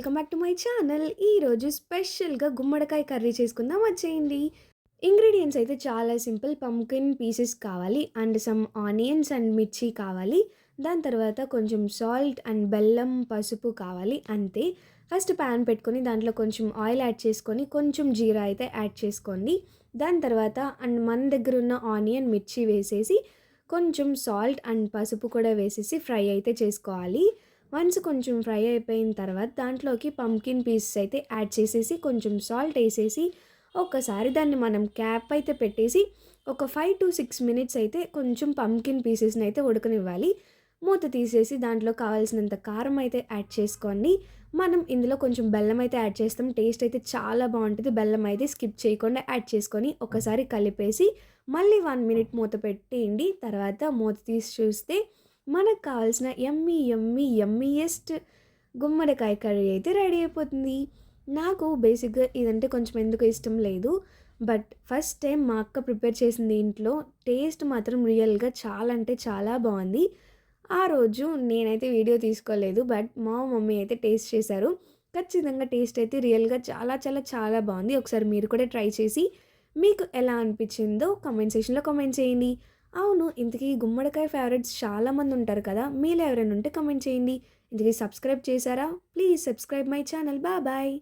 Welcome back to my channel. ఈరోజు స్పెషల్గా గుమ్మడికాయ కర్రీ చేసుకుందాం. వచ్చేయండి. ఇంగ్రీడియంట్స్ అయితే చాలా సింపుల్. పంకిన్ పీసెస్ కావాలి. అండ్ సమ్ ఆనియన్స్ అండ్ మిర్చి కావాలి. దాని తర్వాత కొంచెం సాల్ట్ అండ్ బెల్లం పసుపు కావాలి. అంతే. ఫస్ట్ ప్యాన్ పెట్టుకొని దాంట్లో కొంచెం ఆయిల్ యాడ్ చేసుకొని కొంచెం జీరా అయితే యాడ్ చేసుకోండి. దాని తర్వాత అండ్ మన దగ్గర ఉన్న ఆనియన్ మిర్చి వేసేసి కొంచెం సాల్ట్ అండ్ పసుపు కూడా వేసేసి ఫ్రై అయితే చేసుకోవాలి. వన్స్ కొంచెం ఫ్రై అయిపోయిన తర్వాత దాంట్లోకి పంకిన్ పీసెస్ అయితే యాడ్ చేసేసి కొంచెం సాల్ట్ వేసేసి ఒక్కసారి దాన్ని మనం క్యాప్ అయితే పెట్టేసి ఒక ఫైవ్ టు సిక్స్ మినిట్స్ అయితే కొంచెం పంకిన్ పీసెస్ని అయితే ఉడకనివ్వాలి. మూత తీసేసి దాంట్లో కావాల్సినంత కారం అయితే యాడ్ చేసుకోండి. మనం ఇందులో కొంచెం బెల్లం అయితే యాడ్ చేస్తాం. టేస్ట్ అయితే చాలా బాగుంటుంది. బెల్లం అయితే స్కిప్ చేయకుండా యాడ్ చేసుకొని ఒకసారి కలిపేసి మళ్ళీ వన్ మినిట్ మూత పెట్టేయండి. తర్వాత మూత తీసి చూస్తే మనకు కావాల్సిన ఎమ్మి ఎమ్మి ఎమ్మియెస్ట్ గుమ్మడికాయ కర్రీ అయితే రెడీ అయిపోతుంది. నాకు బేసిక్గా ఇదంటే కొంచెం ఎందుకు ఇష్టం లేదు. బట్ ఫస్ట్ టైం మా అక్క ప్రిపేర్ చేసింది ఇంట్లో టేస్ట్ మాత్రం రియల్గా చాలా అంటే చాలా బాగుంది. ఆ రోజు నేనైతే వీడియో తీసుకోలేదు బట్ మా మమ్మీ అయితే టేస్ట్ చేశారు. ఖచ్చితంగా టేస్ట్ అయితే రియల్గా చాలా చాలా చాలా బాగుంది. ఒకసారి మీరు కూడా ట్రై చేసి మీకు ఎలా అనిపించిందో కామెంట్ సెక్షన్లో కామెంట్ చేయండి. అవును ఇంతకీ గుమ్మడికాయ ఫేవరెట్స్ చాలామంది ఉంటారు కదా మీలో ఎవరైనా ఉంటే కామెంట్ చేయండి. ఇంతకీ సబ్స్క్రైబ్ చేశారా? Please subscribe my channel bye bye